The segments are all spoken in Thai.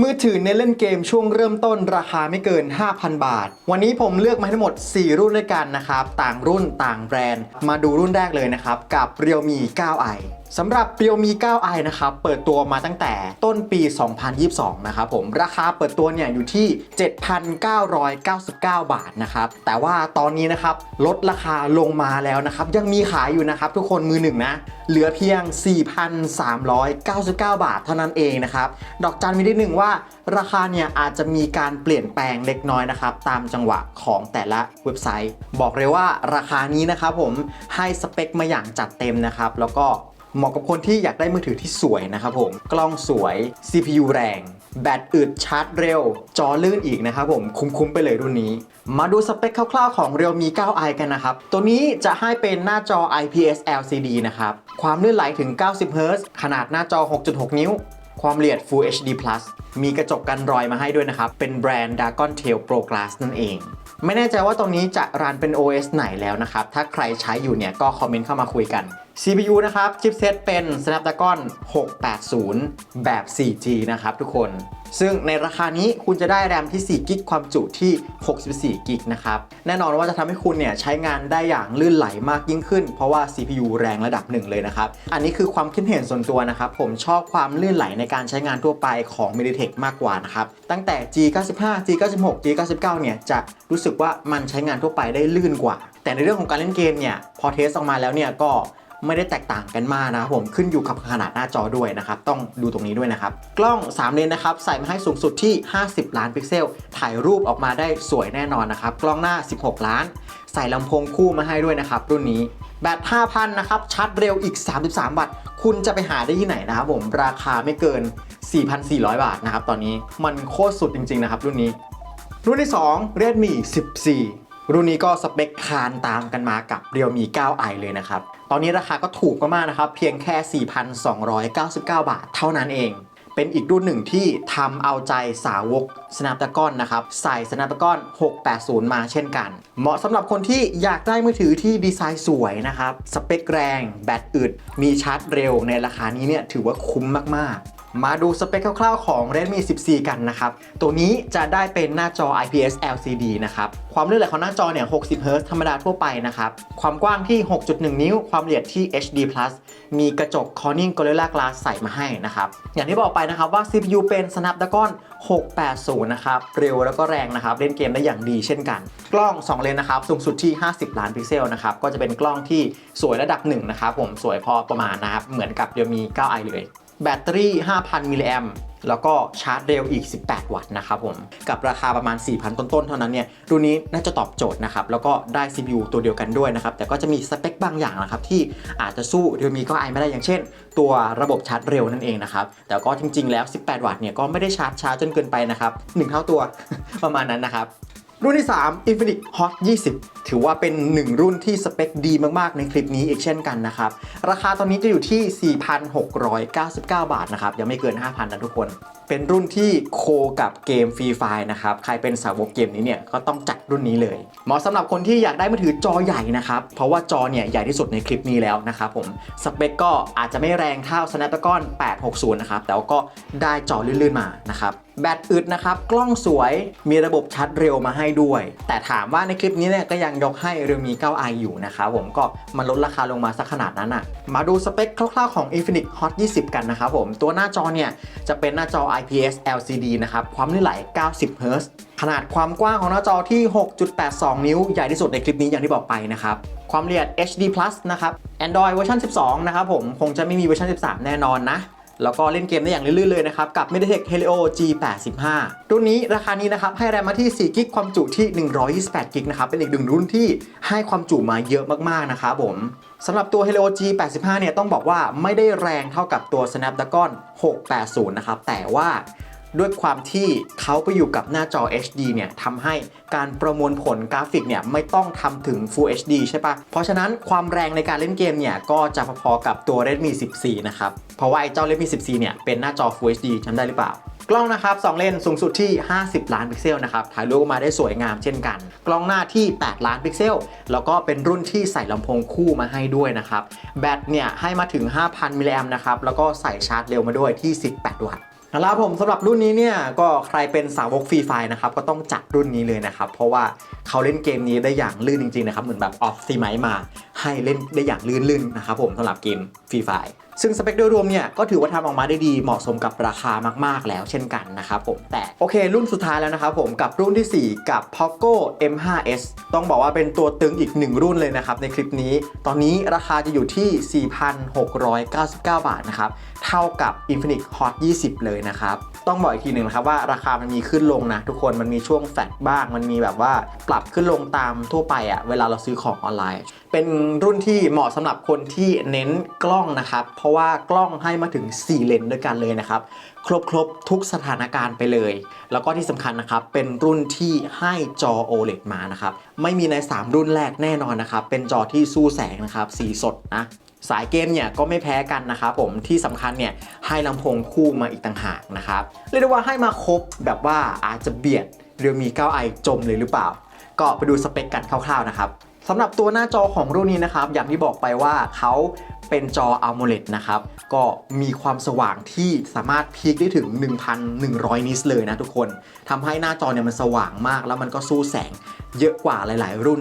มือถือในเล่นเกมช่วงเริ่มต้นราคาไม่เกิน 5,000 บาท วันนี้ผมเลือกมาทั้งหมด 4 รุ่นด้วยกันนะครับ ต่างรุ่นต่างแบรนด์ มาดูรุ่นแรกเลยนะครับ กับ Realme 9i สำหรับ Realme 9i นะครับ เปิดตัวมาตั้งแต่ต้นปี 2022 นะครับผม ราคาเปิดตัวเนี่ยอยู่ที่ 7,999 บาทนะครับ แต่ว่าตอนนี้นะครับ ลดราคาลงมาแล้วนะครับ ยังมีขายอยู่นะครับ ทุกคนมือหนึ่งนะ เหลือเพียง 4,399 บาทเท่านั้นเองนะครับ ดอกจันมีนิดหนึ่งว่าราคาเนี่ยอาจจะมีการเปลี่ยนแปลงเล็กน้อยนะครับ ตามจังหวะของแต่ละเว็บไซต์ บอกเลยว่าราคานี้นะครับผมให้สเปคมาอย่างจัดเต็มนะครับ แล้วก็ เหมาะกับคนที่อยากได้มือถือที่สวยนะครับผม กล้องสวย CPU แรง แบตอึดชาร์จเร็ว จอลื่นอีกนะครับผมคุ้มๆไปเลยรุ่นนี้ มาดูสเปคคร่าวๆของ Realme 9i กันนะครับ ตัวนี้จะให้เป็นหน้าจอ IPS LCD นะครับ ความลื่นไหลถึง 90 Hz ขนาดหน้าจอ 6.6 นิ้ว ความละเอียด Full HD Plus มีกระจกกันรอยมาให้ด้วยนะครับ เป็นแบรนด์ Dragon Tail Pro Glass นั่นเอง ไม่แน่ใจว่าตรงนี้จะรันเป็น OS ไหนแล้วนะครับ ถ้าใครใช้อยู่เนี่ยก็คอมเมนต์เข้ามาคุยกัน CPU นะครับชิปเซตเป็น Snapdragon 680 แบบ 4G นะครับทุกคน ซึ่งในราคานี้คุณจะได้แรมที่ 4 กิกความจุที่ 64 กิกนะครับ แน่นอนว่าจะทำให้คุณเนี่ยใช้งานได้อย่างลื่นไหลมากยิ่งขึ้น เพราะว่า CPU แรงระดับหนึ่งเลยนะครับ อันนี้คือความคิดเห็นส่วนตัวนะครับ ผมชอบความลื่นไหลในการใช้งานทั่วไปของ MediaTek มากกว่านะครับ ตั้งแต่ G95 G96 G99 เนี่ยจะรู้สึกว่ามันใช้งานทั่วไปได้ลื่นกว่า แต่ในเรื่องของการเล่นเกมเนี่ยพอเทสออกมาแล้วเนี่ยก็ ไม่ได้แตกต่างกันมากนะครับผมขึ้นอยู่กับขนาดหน้าจอด้วยนะครับต้องดูตรงนี้ด้วยนะครับ กล้อง 3 เลนนะครับใส่มาให้สูงสุดที่ 50 ล้านพิกเซล ถ่ายรูปออกมาได้สวยแน่นอนนะครับ กล้องหน้า 16 ล้าน ใส่ลำโพงคู่มาให้ด้วยนะครับ รุ่นนี้แบต 5,000 นะครับชาร์จเร็วอีก 33 วัตต์ คุณจะไปหาได้ที่ไหนนะครับผมราคาไม่เกิน 4,400 บาทนะครับตอนนี้มันโคตรสุดจริงๆนะครับรุ่นนี้ รุ่นที่ 2 Redmi 14 รุ่นนี้ก็สเปคคานตามกันมากับ Realme 9i เลยนะครับ ตอนนี้ราคาก็ถูกมากๆนะครับ เพียงแค่ 4,299 บาทเท่านั้นเอง เป็นอีกรุ่นหนึ่งที่ทำเอาใจสาวก Snapdragon นะครับ ใส่ Snapdragon 680 มาเช่นกัน เหมาะสำหรับคนที่อยากได้มือถือที่ดีไซน์สวยนะครับ สเปคแรง แบตอึด มีชาร์จเร็วในราคานี้เนี่ยถือว่าคุ้มมากๆ มาดูสเปคคร่าวๆของ Redmi 14 กันนะครับ ตัวนี้จะได้เป็นหน้าจอ IPS LCD นะครับ ความลื่นไหลของหน้าจอเนี่ย 60 Hz ธรรมดาทั่วไปนะครับ ความกว้างที่ 6.1 นิ้ว ความละเอียดที่ HD+ มีกระจก Corning Gorilla Glass ใส่มาให้นะครับ อย่างที่บอกไปนะครับว่า CPU เป็น Snapdragon 680 นะครับ เร็วแล้วก็แรงนะครับ เล่นเกมได้อย่างดีเช่นกัน กล้อง 2 เลนนะครับ สูงสุดที่ 50 ล้านพิกเซลนะครับ ก็จะเป็นกล้องที่สวยระดับหนึ่งนะครับผม สวยพอประมาณนะครับ เหมือนกับ Realme 9i เลย แบตเตอรี่ 5,000 มิลลิแอมแล้วก็ชาร์จเร็วอีก 18 วัตต์นะครับผม กับราคาประมาณ 4,000 ต้นๆ เท่านั้นเนี่ย รุ่นนี้น่าจะตอบโจทย์นะครับ แล้วก็ได้ CPU ตัวเดียวกันด้วยนะครับ แต่ก็จะมีสเปคบางอย่างนะครับ ที่อาจจะสู้ Realme ก็ไอไม่ได้อย่างเช่น ตัวระบบชาร์จเร็วนั่นเองนะครับ แต่ก็จริงๆ แล้ว 18 วัตต์เนี่ยก็ไม่ได้ชาร์จช้าจนเกินไปนะครับ 1 เท่าตัวประมาณนั้นนะครับ รุ่นที่ 3 Infinix Hot 20 ถือว่าเป็น 1 รุ่นที่สเปคดีมาก ๆ ในคลิปนี้อีกเช่นกันนะครับ ราคาตอนนี้จะอยู่ที่ 4,699 บาทนะครับ ยังไม่เกิน 5,000นะทุกคนเป็นรุ่นที่โคกับเกมฟรีไฟนะครับ ใครเป็นสาวกเกมนี้เนี่ยก็ต้องจัดรุ่นนี้เลย เหมาะสำหรับคนที่อยากได้มือถือจอใหญ่นะครับ เพราะว่าจอเนี่ยใหญ่ที่สุดในคลิปนี้แล้วนะครับผม สเปคก็อาจจะไม่แรงเท่า Snapdragon 860 นะครับ แต่ก็ได้จอลื่นๆมานะครับแบตอึดนะครับ กล้องสวย มีระบบชาร์จเร็วมาให้ด้วย แต่ถามว่าในคลิปนี้เนี่ยก็ยังยกให้ Realme 9i อยู่นะครับผมก็มันลดราคาลงมาสักขนาดนั้นอะ มาดูสเปคคร่าวๆของ Infinix Hot 20 กันนะครับผม ตัวหน้าจอเนี่ยจะเป็นหน้าจอ IPS LCD นะครับ ความลื่นไหล 90 Hz ขนาดความกว้างของหน้าจอที่ 6.82 นิ้ว ใหญ่ที่สุดในคลิปนี้อย่างที่บอกไปนะครับ ความละเอียด HD+ นะครับ Android เวอร์ชัน12 นะครับผม คงจะไม่มีเวอร์ชัน13 แน่นอนนะ แล้วก็เล่นเกมได้อย่างลื่นๆเลยนะครับ กับ MediaTek Helio G85 รุ่นนี้ราคานี้นะครับ ให้แรมมาที่4กิกความจุที่ 128กิกนะครับ เป็นอีกหนึ่งรุ่นที่ให้ความจุมาเยอะมากๆนะครับผมสำหรับตัว Helio G85 เนี่ยต้องบอกว่าไม่ได้แรงเท่ากับตัว Snapdragon 680 นะครับ แต่ว่า ด้วยความที่เขาไปอยู่กับหน้าจอ HD เนี่ยทำให้การประมวลผลกราฟิกเนี่ยไม่ต้องทำถึง Full HD ใช่ปะเพราะฉะนั้นความแรงในการเล่นเกมเนี่ยก็จะพอๆกับตัว Redmi 14 นะครับ เพราะว่าไอ้เจ้า Redmi 14 เนี่ยเป็นหน้าจอ Full HD จำได้หรือเปล่ากล้องนะครับ2เลนส์สูงสุดที่ 50 ล้านพิกเซลนะครับถ่ายรูปออกมาได้สวยงามเช่นกัน กล้องหน้าที่ 8 ล้านพิกเซล แล้วก็เป็นรุ่นที่ใส่ลำโพงคู่มาให้ด้วยนะครับ แบตเนี่ยให้มาถึง 5,000 มิลลิแอมนะครับ แล้วก็ใส่ชาร์จเร็วมาด้วยที่ 18 วัตต์ แล้วผมสำหรับรุ่นนี้เนี่ยก็ใครเป็นสาวกฟรีไฟนะครับก็ต้องจัดรุ่นนี้เลยนะครับ เพราะว่าเขาเล่นเกมนี้ได้อย่างลื่นจริงๆนะครับเหมือนแบบออฟซีไมมาให้เล่นได้อย่างลื่นๆนะครับผมสำหรับเกมฟรีไฟ ซึ่งสเปคโดยรวมเนี่ยก็ถือว่าทำออกมาได้ดีเหมาะสมกับราคามากๆแล้วเช่นกันนะครับผมแต่โอเค รุ่นสุดท้ายแล้วนะครับผมกับรุ่นทีสี่4 กับ Poco M5s ต้องบอกว่าเป็นตัวตึงอีกหนึ่งรุ่นเลยนะครับในคลิปนี้ ตอนนี้ราคาจะอยู่ที่ 4,699 บาทนะครับเท่ากับ Infinix Hot 20 เลยนะครับต้องบอกอีกทีหนึ่งนะครับว่าราคามันมีขึ้นลงนะทุกคนมันมีช่วงแฟดบ้าง มันมีแบบว่าปรับขึ้นลงตามทั่วไปอะเวลาเราซื้อของออนไลน์เป็นรุ่นที่เหมาะสำหรับคนที่เน้นกล้องนะครับ เพราะว่ากล้องให้มาถึง 4 เลนส์ด้วยกันเลยนะครับ ครบครบทุกสถานการณ์ไปเลย แล้วก็ที่สำคัญนะครับ เป็นรุ่นที่ให้จอ OLED มานะครับ ไม่มีใน 3 รุ่นแรกแน่นอนนะครับ เป็นจอที่สู้แสงนะครับ สีสดนะสายเกมเนี่ยก็ไม่แพ้กันนะครับผมที่สำคัญเนี่ยให้ลำโพงคู่มาอีกต่างหากนะครับเรียกได้ว่าให้มาครบแบบว่าอาจจะเบียดเรียวมี 9i จมเลยหรือเปล่า ก็ไปดูสเปคกันคร่าวๆนะครับ สำหรับตัวหน้าจอของรุ่นนี้นะครับ อย่างที่บอกไปว่าเขาเป็นจอ AMOLED นะครับ ก็มีความสว่างที่สามารถพีคได้ถึง 1,100 นิตส์เลยนะทุกคนทำให้หน้าจอเนี่ยมันสว่างมาก แล้วมันก็สู้แสงเยอะกว่าหลาย ๆ รุ่น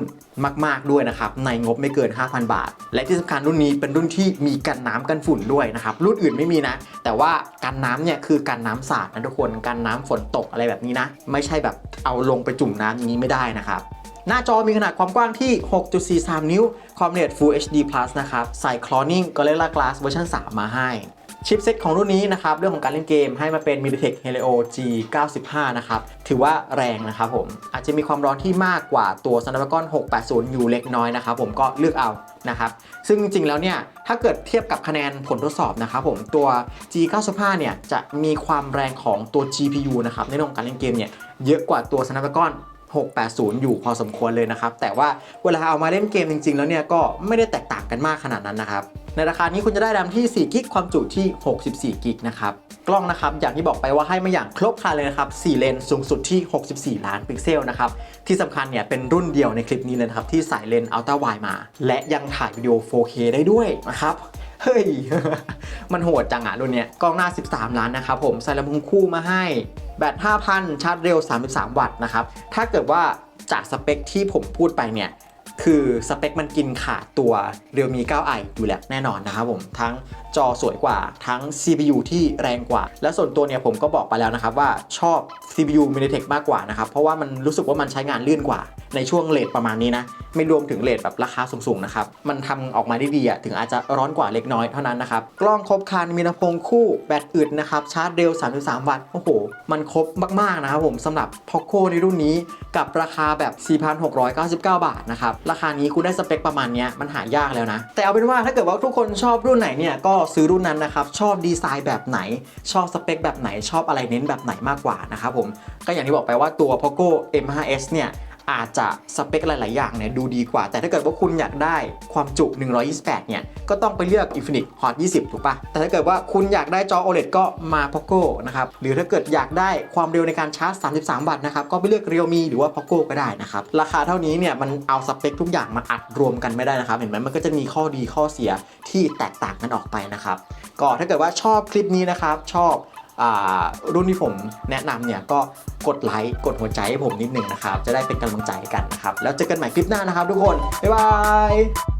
มาก ๆ ด้วยนะครับ ในงบไม่เกิน 5,000 บาท และที่สำคัญรุ่นนี้เป็นรุ่นที่มีกันน้ำกันฝุ่นด้วยนะครับ รุ่นอื่นไม่มีนะ แต่ว่ากันน้ำเนี่ยคือกันน้ำสาดนะทุกคนกันน้ำฝนตกอะไรแบบนี้นะ ไม่ใช่แบบเอาลงไปจุ่มน้ำอย่างนี้ไม่ได้นะครับ หน้าจอมีขนาดความกว้างที่ 6.43 นิ้ว ความละเอียด Full HD Plus นะครับ ใส่ Cloning Gorilla Glass เวอร์ชัน3 มาให้ชิปเซ็ตของรุ่นนี้นะครับ เรื่องของการเล่นเกมให้มาเป็น MediaTek Helio G95 นะครับ ถือว่าแรงนะครับผม อาจจะมีความร้อนที่มากกว่าตัว Snapdragon 680 อยู่เล็กน้อยนะครับผมก็เลือกเอานะครับ ซึ่งจริงๆแล้วเนี่ย ถ้าเกิดเทียบกับคะแนนผลทดสอบนะครับผมตัว G95 เนี่ย จะมีความแรงของตัว GPU นะครับในเรื่องของการเล่นเกมเนี่ยเยอะกว่าตัว Snapdragon 680 อยู่พอสมควรเลยนะครับ แต่ว่าเวลาเอามาเล่นเกมจริง ๆ แล้วเนี่ยก็ไม่ได้แตกต่างกันมากขนาดนั้นนะครับ ในราคานี้คุณจะได้แรมที่4กิกความจุที่64กิกนะครับ กล้องนะครับอย่างที่บอกไปว่าให้มาอย่างครบครันเลยนะครับ 4 เลนส์สูงสุดที่ 64 ล้านพิกเซลนะครับ ที่สำคัญเนี่ยเป็นรุ่นเดียวในคลิปนี้เลยนะครับที่ใส่เลนส์อัลตร้าไวมา และยังถ่ายวิดีโอ 4K ได้ด้วยนะครับเฮ้ย มันโหดจังอะรุ่นเนี้ยกล้องหน้า 13 ล้านนะครับผมใส่ลำโพงคู่มาให้ แบต 5,000 ชาร์จเร็ว 33 วัตต์นะครับ ถ้าเกิดว่าจากสเปคที่ผมพูดไปเนี่ย คือสเปคมันกินขาดตัว Realme 9i อยู่แล้วแน่นอนนะครับผมทั้งจอสวยกว่าทั้ง CPU ที่แรงกว่า และส่วนตัวเนี่ยผมก็บอกไปแล้วนะครับว่าชอบ CPU MediaTek มากกว่านะครับ เพราะว่ามันรู้สึกว่ามันใช้งานลื่นกว่า ในช่วงเลทประมาณนี้นะ ไม่รวมถึงเลทแบบราคาสูงๆนะครับ มันทำออกมาได้ดีอะถึงอาจจะร้อนกว่าเล็กน้อยเท่านั้นนะครับ กล้องครบครันมีลำโพงคู่แบตอึดนะครับ ชาร์จเร็ว 33 วัตต์โอ้โห มันครบมากๆนะครับผมสำหรับ Poco ในรุ่นนี้กับราคาแบบ 4,699 บาทนะครับราคานี้คุณได้สเปคประมาณนี้มันหายากแล้วนะ แต่เอาเป็นว่าถ้าเกิดว่าทุกคนชอบรุ่นไหนเนี่ยก็ซื้อรุ่นนั้นนะครับชอบดีไซน์แบบไหน ชอบสเปคแบบไหนชอบอะไรเน้นแบบไหนมากกว่านะครับผมก็อย่างที่บอกไปว่าตัว Poco M5s เนี่ย อาจจะสเปคหลาย ๆ อย่างเนี่ยดูดีกว่า แต่ถ้าเกิดว่าคุณอยากได้ความจุ 128 เนี่ย ก็ต้องไปเลือก Infinix Hot 20 ถูกปะแต่ถ้าเกิดว่าคุณอยากได้จอ OLED ก็มา Poco นะครับ หรือถ้าเกิดอยากได้ความเร็วในการชาร์จ 33 วัตต์นะครับ ก็ไปเลือก Realme หรือว่า Poco ก็ได้นะครับ ราคาเท่านี้เนี่ยมันเอาสเปคทุกอย่างมาอัดรวมกันไม่ได้นะครับ เห็นไหมมันก็จะมีข้อดีข้อเสียที่แตกต่างกันออกไปนะครับ ก็ถ้าเกิดว่าชอบคลิปนี้นะครับ ชอบ รุ่นที่ผมแนะนำเนี่ยก็กดไลค์กดหัวใจให้ผมนิดหนึ่งนะครับ จะได้เป็นกำลังใจกันนะครับ แล้วเจอกันใหม่คลิปหน้านะครับทุกคน บ๊ายบาย